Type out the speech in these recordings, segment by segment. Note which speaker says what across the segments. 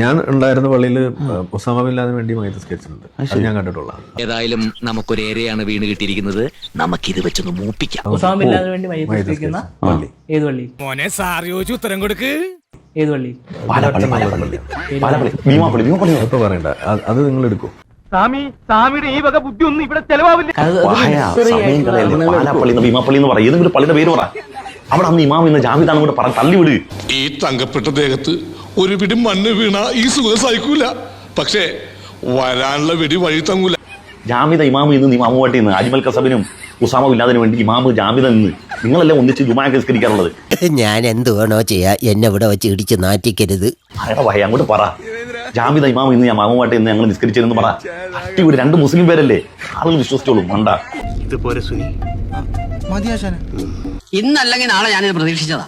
Speaker 1: ഞാൻ ഉണ്ടായിരുന്ന പള്ളിയിൽ ബിൻ വേണ്ടി മൈത്ത് സ്കെച്ച് ഉണ്ട് അത് ഞാൻ കണ്ടിട്ടുള്ളതാണ്.
Speaker 2: ഏതായാലും നമുക്കൊരു ഏരിയയാണ് വീണ് കിട്ടിയിരിക്കുന്നത്. നമുക്കിത് വെച്ചൊന്ന് മൂപ്പിക്കാം.
Speaker 3: ഉസാമ വേണ്ടി മയ്യത്ത്
Speaker 1: പള്ളി.
Speaker 3: ഏത് പള്ളി?
Speaker 4: മോനെ സാർ ചോദിച്ചു ഉത്തരം കൊടുക്ക്.
Speaker 3: ഏത് പള്ളി?
Speaker 5: പാലപ്പള്ളി പാലപ്പള്ളി. പാലപ്പള്ളി ഭീമാപ്പള്ളി ഭീമാപ്പള്ളി
Speaker 1: ഇപ്പൊ പറയണ്ട. അത് അത് നിങ്ങൾ എടുക്കും.
Speaker 5: ഇവിടെ സമയം കളയല്ലേ. പാലപ്പള്ളി എന്ന് ഭീമാപ്പള്ളി എന്ന് പറ ഏതെങ്കിലും പള്ളിയുടെ പേര് പറ. അവിടെ അന്ന് ഇമാം ഇന്ന് ജാമിദാനും കൂടെ പറഞ്ഞ് തള്ളിവിട്.
Speaker 6: ഈ തങ്കപ്പെട്ട ദേഹത്ത് ഒരു പിടി മണ്ണ് വീണ ഈ സുഖം സഹിക്കൂല. പക്ഷേ വരാനുള്ള വെടി വഴി തങ്ങൂല.
Speaker 5: ജാമിദ ഇമാമ് ഇന്ന് നീ മാമുവാട്ടി നിന്ന് അജ്മൽ കസബിനും ഉസാമ ഇല്ലാതിന് വേണ്ടി ഇമാമ് ജാമിദ നിന്ന് നിങ്ങളല്ലേ ഒന്നിച്ച് ജുമാസ്കരിക്കാറുള്ളത്
Speaker 7: ഞാൻ എന്ത് വേണോ ചെയ്യാ എന്നെ ഇവിടെ വെച്ച് ഇടിച്ച് നാറ്റിക്കരുത്.
Speaker 5: അയാളെ ഭയ അങ്ങോട്ട് പറ. ജാമിദ ഇമാമ് ഇന്ന് ഞാൻ മാമുവാട്ടി ഇന്ന് ഞങ്ങൾ നിസ്കരിച്ചതെന്ന് പറ. അട്ടി ഒരു രണ്ട് മുസ്ലിം പേരല്ലേ? ആളുകൾ വിശ്വസിച്ചോളൂ മണ്ട.
Speaker 8: ഇന്നല്ലെങ്കിൽ നാളെ ഞാനിത് പ്രതീക്ഷിച്ചതാ.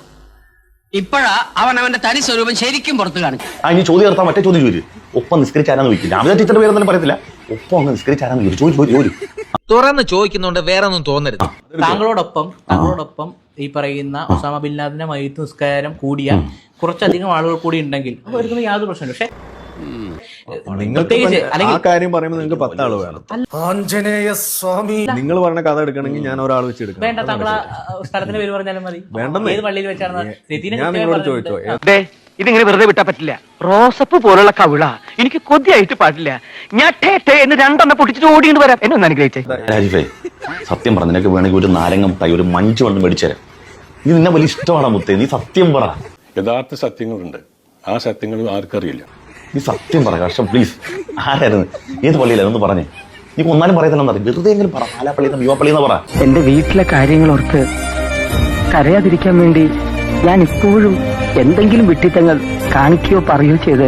Speaker 8: ഇപ്പോഴാ അവൻ അവന്റെ തനി സ്വരൂപം ശരിക്കും പുറത്തു കാണിക്കും
Speaker 5: ആ ഇനി ചോദ്യം നടത്താൻ മറ്റേ ചോദ്യം ചോദിച്ചു ഒപ്പം നിസ്കരിച്ചാരാന്ന് ചോദിക്കും ജാമിദ ടീച്ചറുടെ പേരൊന്നും പറയത്തില്ല. ഒപ്പം അങ്ങ് നിസ്കരിച്ചാരാന്ന് ചോദിച്ചു ചോദിച്ചു ചോദിച്ചു
Speaker 2: തുറന്ന് ചോദിക്കുന്നോണ്ട് വേറെ ഒന്നും തോന്നരുത്
Speaker 3: താങ്കളോടൊപ്പം താങ്കളോടൊപ്പം ഈ പറയുന്ന ഒസാമ ബിൻ ലാദന്റെ മയ്യത്ത് നിസ്കാരം കൂടിയ കുറച്ചധികം ആളുകൾ കൂടി ഉണ്ടെങ്കിൽ അപ്പൊ എടുക്കുന്ന യാതൊരു പ്രശ്നമില്ല. പക്ഷെ
Speaker 1: നിങ്ങൾക്ക് ആ കാര്യം പറയുമ്പോൾ നിങ്ങൾക്ക് പത്താൾ വേണം.
Speaker 4: ആഞ്ജനേയ സ്വാമി
Speaker 1: നിങ്ങൾ പറഞ്ഞ കഥ എടുക്കണമെങ്കിൽ ഞാൻ ഒരാൾ വെച്ച് എടുക്കണം.
Speaker 3: വേണ്ട സ്ഥലത്തിന്റെ പേര് പറഞ്ഞാലും മതി.
Speaker 1: വേണ്ടെന്നേ.
Speaker 3: ഏത് പള്ളിയിൽ വെച്ചാണ്
Speaker 1: ഞാൻ നിങ്ങളോട് ചോദിച്ചോ
Speaker 9: ഇതിങ്ങനെ വെറുതെ വിട്ടാ പറ്റില്ല. റോസപ്പ് പോലുള്ള കവിള എനിക്ക് കൊതിയായിട്ട് പാടില്ല. ഞാൻ ടേ ടേ എന്ന് രണ്ടെണ്ണം പൊട്ടിച്ചിട്ട് ഓടിയിട്ട് വരാം. എന്നെ ഒന്ന് അനുഗ്രഹിച്ചേ.
Speaker 5: രാജീവേ സത്യം പറഞ്ഞ നിനക്ക് വേണമെങ്കിൽ ഒരു നാരങ്ങ മുട്ടായി ഒരു മഞ്ച് വെള്ളം മേടിച്ചുതരാം നീ നിന്നെ വലിയ ഇഷ്ടമാണ് മുത്തേ നീ സത്യം പറ.
Speaker 6: യഥാർത്ഥ സത്യങ്ങളുണ്ട്. ആ സത്യങ്ങൾ ആർക്കറിയില്ല.
Speaker 5: നീ സത്യം പറ കർഷം പ്ലീസ് ആരായിരുന്നു? ഏത് പള്ളിയിലായിരുന്നു ഒന്ന് പറഞ്ഞേ. നീ ഒന്നാലും പറയത്തില്ലെന്ന് അറിയാം വെറുതെ എങ്കിലും പറ. പാലാപ്പള്ളി യുവപ്പള്ളി എന്ന് പറ.
Speaker 9: എന്റെ വീട്ടിലെ കാര്യങ്ങൾ ഓർത്ത് കരയാതിരിക്കാൻ വേണ്ടി ഞാൻ ഇപ്പോഴും എന്തെങ്കിലും വിട്ടിത്തങ്ങൾ കാണിക്കുകയോ പറയുകയോ ചെയ്ത്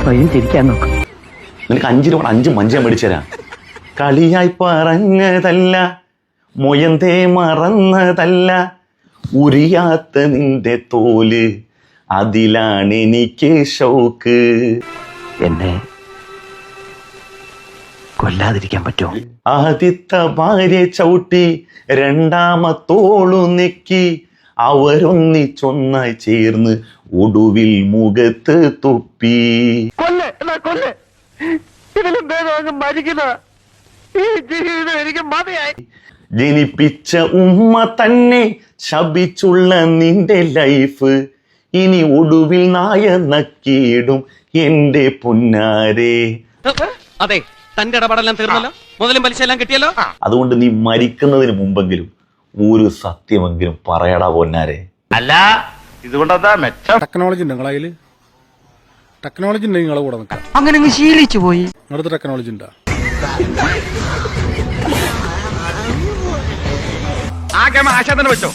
Speaker 9: സ്വയം ചിരിക്കാൻ നോക്കും.
Speaker 5: നിനക്ക് അഞ്ചു രൂപ അഞ്ച് മഞ്ചം ഞാൻ മേടിച്ചുതരാം കളിയായി പറഞ്ഞതല്ല മൊയന്തേ മറന്നതല്ല ഉരിയാത്ത നിന്റെ തോൽ അതിലാണ് എനിക്ക് ഷോക്ക്.
Speaker 9: എന്നെ കൊല്ലാതിരിക്കാൻ പറ്റുമോ?
Speaker 5: ആദ്യത്തെ ഭാര്യ ചവിട്ടി രണ്ടാമത്തോളു നെക്കി. അവരൊന്നിച്ചൊന്നായി ചേർന്ന് ഒടുവിൽ മുഖത്ത് തുപ്പി.
Speaker 9: കൊല്ല് എന്നാ കൊല്ല്. ഇതിലും ഭേദം മരിക്കുന്ന ഈ ജീവിതം എനിക്ക് മതിയായി.
Speaker 5: ജനിപ്പിച്ച ഉമ്മ തന്നെ ശപിച്ചുള്ള നിന്റെ ലൈഫ്. ഇനി ഒടുവിൽ നായ നക്കിയിടും എന്റെ പൊന്നാരെ.
Speaker 2: അതെ തന്റെ ഇടപാടെല്ലാം തീർന്നല്ലോ? മുതലും പലിശ എല്ലാം കിട്ടിയല്ലോ?
Speaker 5: അതുകൊണ്ട് നീ മരിക്കുന്നതിന് മുമ്പെങ്കിലും ഒരു സത്യമെങ്കിലും പറയടാ പൊന്നാരെ.
Speaker 9: അല്ല ഇതുകൊണ്ടെന്താ മെച്ചം.
Speaker 4: ടെക്നോളജി ഉണ്ട് നിങ്ങളെ ടെക്നോളജി ഉണ്ട് നിങ്ങളെ കൂടെ നിൽക്കാം.
Speaker 9: അങ്ങനെ ശീലിച്ചു പോയി.
Speaker 4: നിങ്ങളുടെ ടെക്നോളജി ഉണ്ടാ?
Speaker 9: ആകെ ആശാ തന്നെ വെച്ചോ.